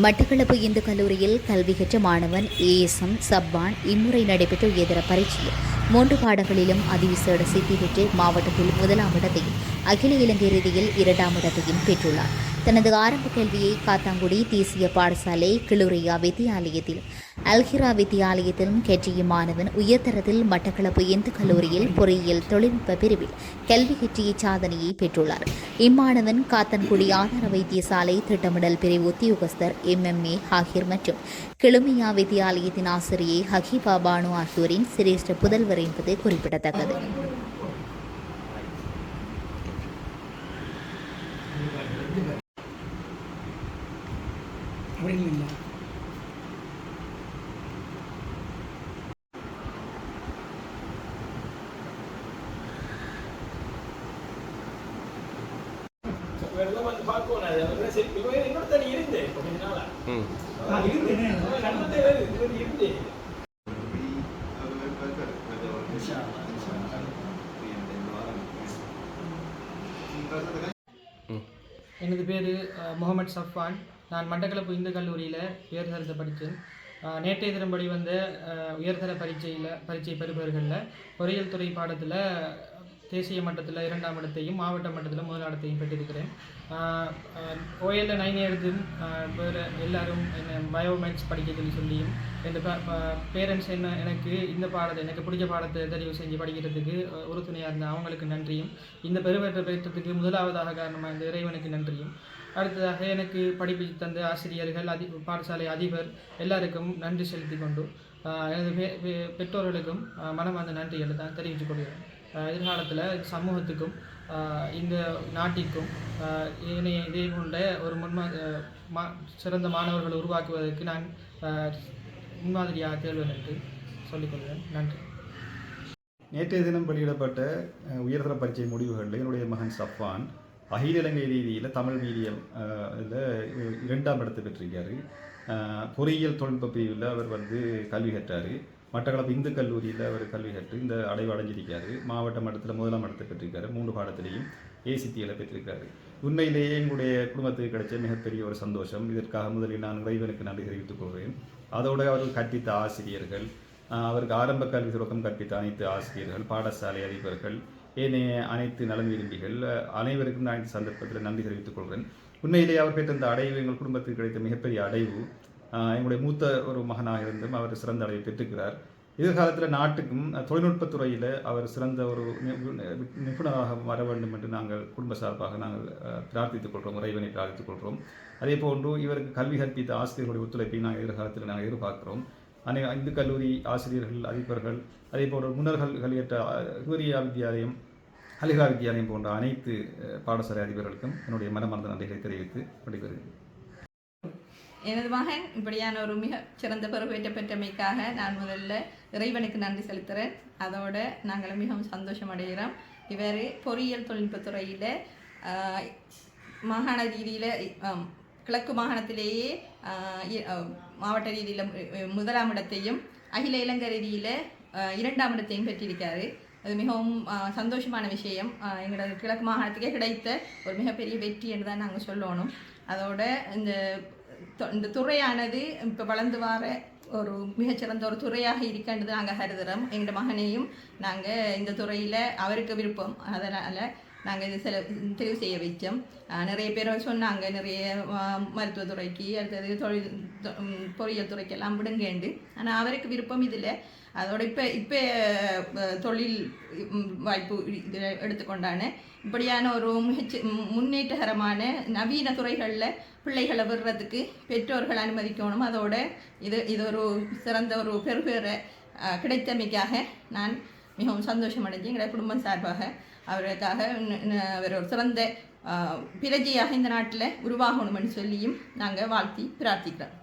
மட்டக்களப்பு இந்து கல்லூரியில் கல்வி கற்ற மாணவன் ஏஎஸ்எம் சப்பான் இம்முறை நடைபெற்ற உயர்தர பரீட்சையில் மூன்று பாடங்களிலும் அதிவிசேட சித்தி பெற்று மாவட்டத்தில் முதலாம் இடத்தையும் அகில இலங்கை ரீதியில் இரண்டாம் இடத்தையும் பெற்றுள்ளார். தனது ஆரம்ப கல்வியை காத்தாங்குடி தேசிய பாடசாலை கிளுரியா வித்தியாலயத்தில் அல்ஹிரா வித்தியாலயத்திலும் கெற்றிய மாணவன் உயர்தரத்தில் மட்டக்களப்பு இந்து கல்லூரியில் பொறியியல் தொழில்நுட்ப பிரிவில் கல்வி கற்றிய சாதனையை பெற்றுள்ளார். இம்மாணவன் காத்தன்குடி ஆதார வைத்தியசாலை திட்டமிடல் பிரிவு உத்தியோகஸ்தர் எம்எம்ஏ ஹாகிர் மற்றும் கிளுமியா வித்தியாலயத்தின் ஆசிரியை ஹகிபா பானு ஆகியோரின் சிரேஷ்ட புதல்வர் என்பது குறிப்பிடத்தக்கது. அப்படின்னு வெள்ளம் வந்து பார்க்கணும் அது வந்து சரி இப்போ இன்னொரு தண்ணி இருந்து இப்போ கொஞ்ச நாளா ம். நான் இருந்தேனே எனது பேர் முகமது சஃபான் நான் மட்டக்களப்பு இந்து கல்லூரியில் உயர்தரத்தை படித்தேன் நேற்றைய தினம்படி வந்த உயர்தர பரீட்சையில் பரீட்சை பெறுபவர்களில் பொறியியல் துறை பாடத்தில் தேசிய மட்டத்தில் இரண்டாம் இடத்தையும் மாவட்ட மட்டத்தில் முதல் இடத்தையும் பெற்றிருக்கிறேன். ஓஎல்ல நைன் எடுத்தும் வேறு எல்லாரும் என்ன பயோமேக்ஸ் படிக்க சொல்லி சொல்லியும் என் பேரண்ட்ஸ் என்ன எனக்கு இந்த பாடத்தை எனக்கு பிடிச்ச பாடத்தை தெரிவு செஞ்சு படிக்கிறதுக்கு உறுதுணையாக இருந்த அவங்களுக்கு நன்றியும். இந்த பெருவற்ற பெற்றதுக்கு முதலாவதாக காரணமாக இந்த இறைவனுக்கு நன்றியும். அடுத்ததாக எனக்கு படிப்பு தந்த ஆசிரியர்கள் அதி பாடசாலை அதிபர் எல்லாருக்கும் நன்றி செலுத்தி கொண்டு எனது பெ- பெற்றோர்களுக்கும் மனமார்ந்த நன்றிகளை தான் தெரிவித்துக் கொள்கிறேன். எதிர்காலத்தில் சமூகத்துக்கும் இந்த நாட்டிற்கும் இதனை இதே போன்ற ஒரு முன்மா மா சிறந்த மாணவர்களை உருவாக்குவதற்கு நான் முன்மாதிரியாக தேர்வேன் என்று சொல்லிக்கொள்கிறேன் நன்றி. நேற்றைய தினம் வெளியிடப்பட்ட உயர்தர பரீட்சை முடிவுகளில் என்னுடைய மகன் சஃபான் அகில இலங்கை ரீதியில் தமிழ் மீடியம் இதில் இரண்டாம் இடத்தை பெற்றிருக்காரு. பொறியியல் தொழில்நுட்ப பிரிவில் அவர் வந்து கல்வி கற்றார். மட்டக்களப்பு இந்து கல்லூரியில் அவர் கல்வி கற்று இந்த அடைவு அடைஞ்சிருக்காரு. மாவட்ட மட்டத்தில் முதலாம் இடத்தை பெற்றிருக்காரு. மூன்று பாடத்திலையும் ஏசித்தியில் பெற்றிருக்காரு. உண்மையிலேயே எங்களுடைய குடும்பத்துக்கு கிடைச்ச மிகப்பெரிய ஒரு சந்தோஷம். இதற்காக முதலில் நான் இறைவனுக்கு நன்றி தெரிவித்துக் கொள்கிறேன். அதோடு அவர்கள் கற்பித்த ஆசிரியர்கள் அவருக்கு ஆரம்ப கல்வி துவக்கம் கற்பித்த அனைத்து ஆசிரியர்கள் பாடசாலை அதிபர்கள் ஏனைய அனைத்து நலன் விரும்பிகள் அனைவருக்கும் நான் இந்த சந்தர்ப்பத்தில் நன்றி தெரிவித்துக் கொள்கிறேன். உண்மையிலேயே அவர் பெற்ற இந்த அடைவு எங்கள் குடும்பத்துக்கு கிடைத்த மிகப்பெரிய அடைவு. எங்களுடைய மூத்த ஒரு மகனாக இருந்தும் அவர் சிறந்த அடையை பெற்றிருக்கிறார் எதிர்காலத்தில் நாட்டுக்கும் தொழில்நுட்பத்துறையில் துறையில் அவர் சிறந்த ஒரு நி- நிபுணராக வர வேண்டும் என்று நாங்கள் குடும்ப சார்பாக நாங்கள் பிரார்த்தித்துக் கொள்கிறோம் இறைவனை பிரார்த்தித்துக் கொள்கிறோம் அதே போன்று இவருக்கு கல்வி கற்பித்த ஆசிரியர்களுடைய ஒத்துழைப்பை நாங்கள் எதிர்காலத்தில் நாங்கள் எதிர்பார்க்கிறோம். அனை இந்து கல்லூரி ஆசிரியர்கள் அதிபர்கள் அதே போன்ற முன்னர்கள் கல்வியற்ற சூரியா வித்தியாலயம் அலிகா வித்தியாலயம் போன்ற அனைத்து பாடசாலை அதிபர்களுக்கும் என்னுடைய மனமார்ந்த நன்றிகளை தெரிவித்து விடைபெறுகிறேன். எனது மகன் இப்படியான ஒரு மிக சிறந்த பெருவேற்ற பெற்றமைக்காக நான் முதல்ல இறைவனுக்கு நன்றி செலுத்துகிறேன் அதோட நாங்கள் மிகவும் சந்தோஷம் அடைகிறோம். இவர் பொறியியல் தொழில்நுட்பத்துறையில் மாகாண ரீதியில் கிழக்கு மாகாணத்திலேயே மாவட்ட ரீதியில் முதலாம் இடத்தையும் அகில இலங்கை ரீதியில் இரண்டாம் இடத்தையும் பெற்றிருக்காரு. அது மிகவும் சந்தோஷமான விஷயம். எங்களோட கிழக்கு மாகாணத்துக்கே கிடைத்த ஒரு மிகப்பெரிய வெற்றி என்று தான் நாங்கள் சொல்லணும். அதோட இந்த இந்த துறையானது இப்போ வளர்ந்து வர ஒரு மிகச்சிறந்த ஒரு துறையாக இருக்கின்றது நாங்கள் கருதுகிறோம் எங்கள் மகனையும் நாங்கள் இந்த துறையில் அவருக்கு விருப்பம். அதனால் நாங்கள் இது செல தெரிவு செய்ய வைச்சோம். நிறைய பேர் சொன்னாங்க நிறைய மருத்துவத்துறைக்கு அடுத்தது தொழில் பொறியியல் துறைக்கெல்லாம் விடுங்கேண்டு. ஆனால் அவருக்கு விருப்பம் இதில். அதோட இப்போ இப்போ தொழில் வாய்ப்பு இதில் எடுத்துக்கொண்டான இப்படியான ஒரு முன்னேற்றகரமான நவீன துறைகளில் பிள்ளைகளை விடுறதுக்கு பெற்றோர்கள் அனுமதிக்கணும். அதோட இது இது ஒரு சிறந்த ஒரு பெருபேற கிடைத்தமைக்காக நான் மிகவும் சந்தோஷம் அடைஞ்சு எங்களை குடும்பம் சார்பாக அவருக்காக அவர் ஒரு சிறந்த பிரஜையாக இந்த நாட்டில் உருவாகணும்னு சொல்லியும் நாங்கள் வாழ்த்தி பிரார்த்திக்கிறோம்.